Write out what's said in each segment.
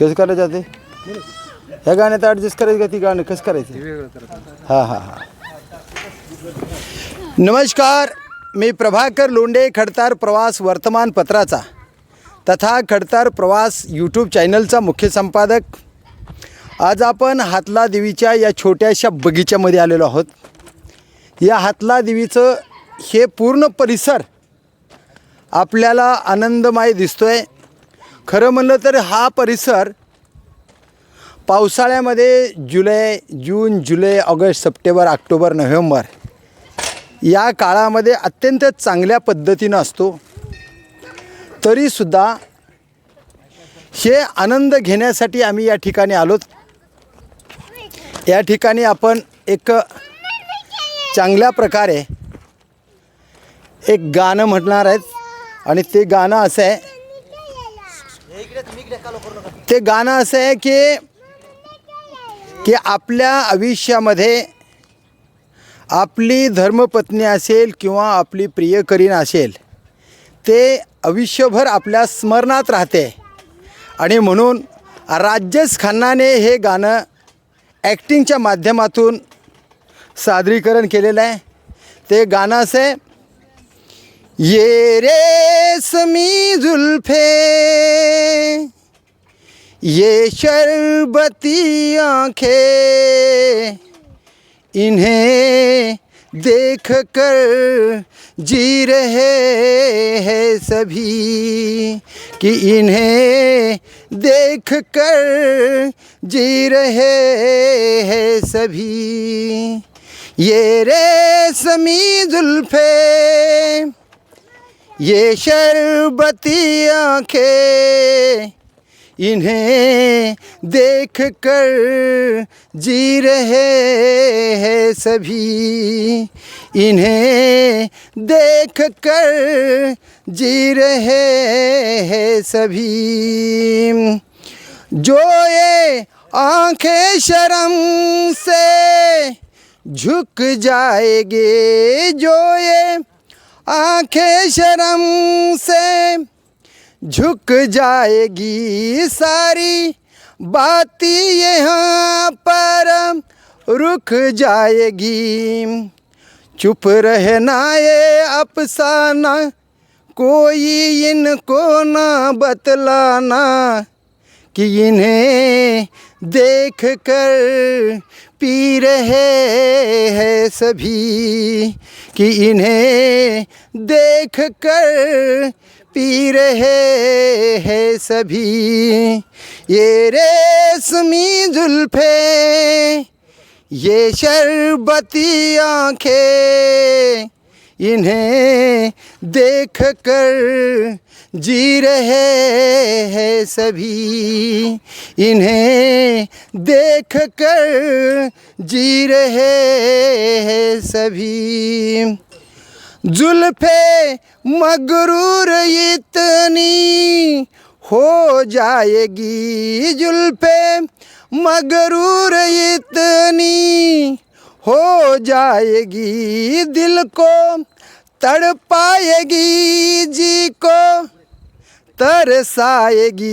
कसं करायचं ते ह्या गाण्यात ॲडजस्ट करायचं का ती गाणं? कसं करायचं? हां हां हां. नमस्कार मी प्रभाकर लोंडे खडतार प्रवास वर्तमानपत्राचा तथा खडतार प्रवास यूट्यूब चॅनलचा मुख्य संपादक. आज आपण हातला देवीच्या या छोट्याशा बगीच्यामध्ये आलेलो आहोत. या हातला देवीचं हे पूर्ण परिसर आपल्याला आनंदमय दिसतो आहे खरं म्हणलं तर हा परिसर पावसाळ्यामध्ये जुलै जून जुलै ऑगस्ट सप्टेंबर ऑक्टोबर नोव्हेंबर या काळामध्ये अत्यंत चांगल्या पद्धतीनं असतो. तरीसुद्धा हे आनंद घेण्यासाठी आम्ही या ठिकाणी आलोत. या ठिकाणी आपण एक चांगल्या प्रकारे एक गाणं म्हणणार आहेत आणि ते गाणं असं आहे ते गाणं असं आहे की की आपल्या आयुष्यामध्ये आपली धर्मपत्नी असेल किंवा आपली प्रियकरीण असेल ते आयुष्यभर आपल्या स्मरणात राहते. आणि म्हणून राजेश खन्नाने हे गाणं ॲक्टिंगच्या माध्यमातून सादरीकरण केलेलं आहे. ते गाणं असं आहे ये रेशमी जुल्फे, ये शरबती आँखें, इन्हें देख कर जी रहे हैं सभी कि इन्हें देख कर जी रहे हैं सभी। ये रेशमी जुल्फे ये शरबती आँखें इन्हें देख कर जी रहे हैं सभी। इन्हें देख कर जी रहे हैं सभी। जो ये आँखें शर्म से झुक जाएँगे, जो ये आँखें शर्म से झुक जाएगी सारी बातें यहाँ पर रुक जाएगी। चुप रहना ये अफसाना, कोई इनको ना बतलाना। कि इन्हें देख कर पी रहे हैं सभी, कि इन्हें देख कर पी रहे हैं सभी। ये रेशमी जुल्फे, ये शरबती आँखें इन्हें देख कर जी रहे हैं सभी। इन्हें देख कर जी रहे हैं सभी। जुल्फे मगरूर इतनी हो जाएगी जुल्फे मगरूर इतनी। हो जाएगी दिल को तड़पाएगी जी को, तरसाएगी।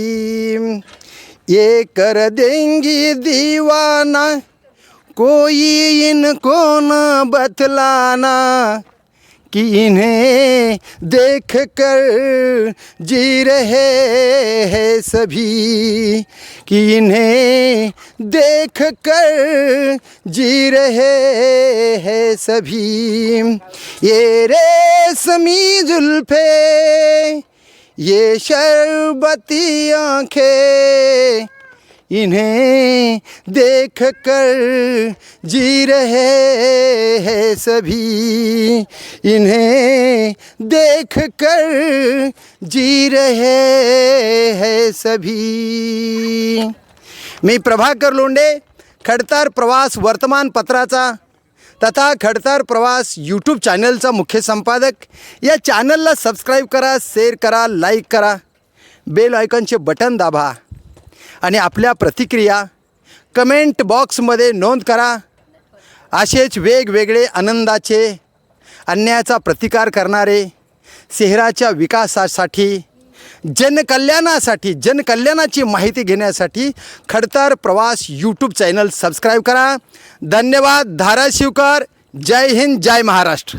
ये कर देंगी दीवाना, कोई इनको न बतलाना। कि इन्हें देख कर जी रहे हैं सभी कि इन्हें देख कर जी रहे हैं सभी। ये रेशमी जुल्फे ये शरबती आंखें इन्हें देख कर जी रहे हैं सभी। इन्हें देख कर जी रहे हैं सभी। मी प्रभाकर लोंडे खडतार प्रवास वर्तमानपत्राचा तथा खडतार प्रवास यूट्यूब चॅनलचा मुख्य संपादक. या चॅनलला सबस्क्राईब करा शेअर करा लाईक करा. बेल आयकॉनचे बटन दाबा. आणि आपल्या प्रतिक्रिया कमेंट बॉक्समध्ये नोंद करा. असेच वेगवेगळे आनंदाचे अन्यायाचा प्रतिकार करणारे शहराच्या विकासासाठी जनकल्याणासाठी जनकल्याणाची माहिती घेण्यासाठी खडतर प्रवास यूट्यूब चॅनल सबस्क्राईब करा. धन्यवाद धाराशिवकर. जय हिंद जय महाराष्ट्र.